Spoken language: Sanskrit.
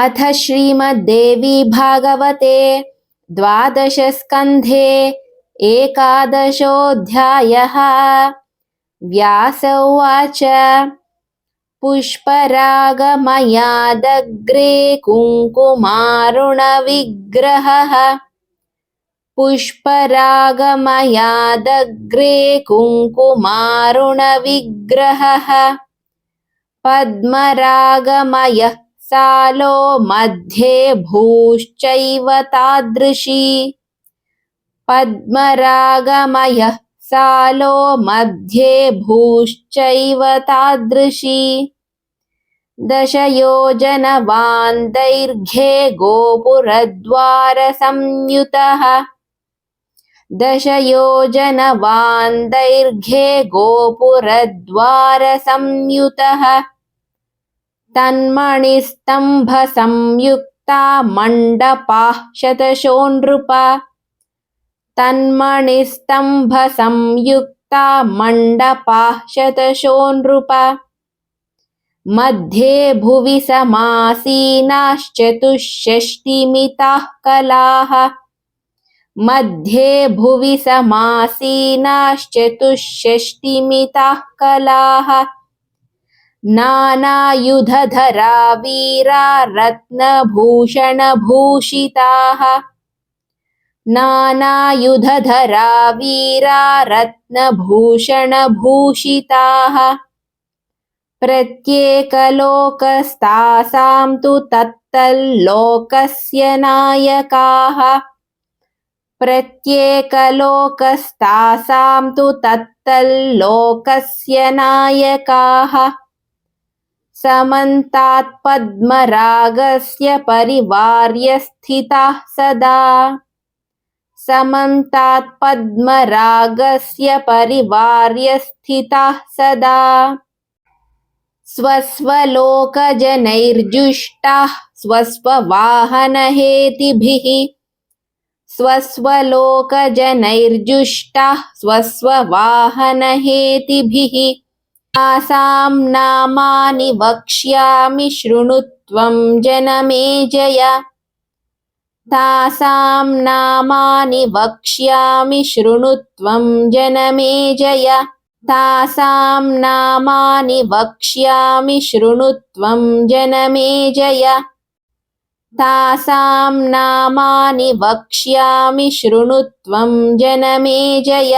अथ श्रीमद्देवी भागवते द्वादशस्कन्धे एकादशोऽध्यायः। व्यास उवाच पुष्परागमयादग्रे कुङ्कुमारुणविग्रहः पुष्परागमयादग्रे कुङ्कुमारुणविग्रहः पद्मरागमयः सालो मध्ये भूश्चैव तादृशी। पद्मरागमयः सालो मध्ये भूश्चैव तादृशी। दैर्घ्ये गोपुरद्वारसंयुतः। दशयोजनवान् दैर्घ्ये गोपुरद्वारसंयुतः तन्मणिस्तम्भसंयुक्ता मण्डपाः शतशोऽनृप तन्मणिस्तम्भसंयुक्ता मण्डपाः शतशोऽनृप मध्ये भुवि समासीनाश्चतुष्षष्टिमिताः कलाः। मध्ये भुवि समासीनाश्चतुष्षष्टिमिताः कलाः नानायुधधरा वीरा रत्नभूषणभूषिताः नानायुधधरा वीरा रत्नभूषणभूषिताः प्रत्येकलोकस्तासां तु तत्तल्लोकस्य नायकाः। प्रत्येकलोकस्तासां तु तत्तल्लोकस्य नायकाः समन्तात्पद्मरागस्य परिवार्यस्थिताः सदा। समन्तात्पद्मरागस्य परिवार्यस्थिताः सदा। स्वस्वलोकजनैर्जुष्टाः स्वस्ववाहनहेतिभिः। स्वस्वलोकजनैर्जुष्टाः स्वस्ववाहनहेतिभिः तासां नामानि वक्ष्यामि शृणुत्वं जनमेजय तासां नामानि वक्ष्यामि शृणुत्वं जनमेजय तासां नामानि वक्ष्यामि शृणुत्वं जनमेजय तासां नामानि वक्ष्यामि शृणुत्वं जनमेजय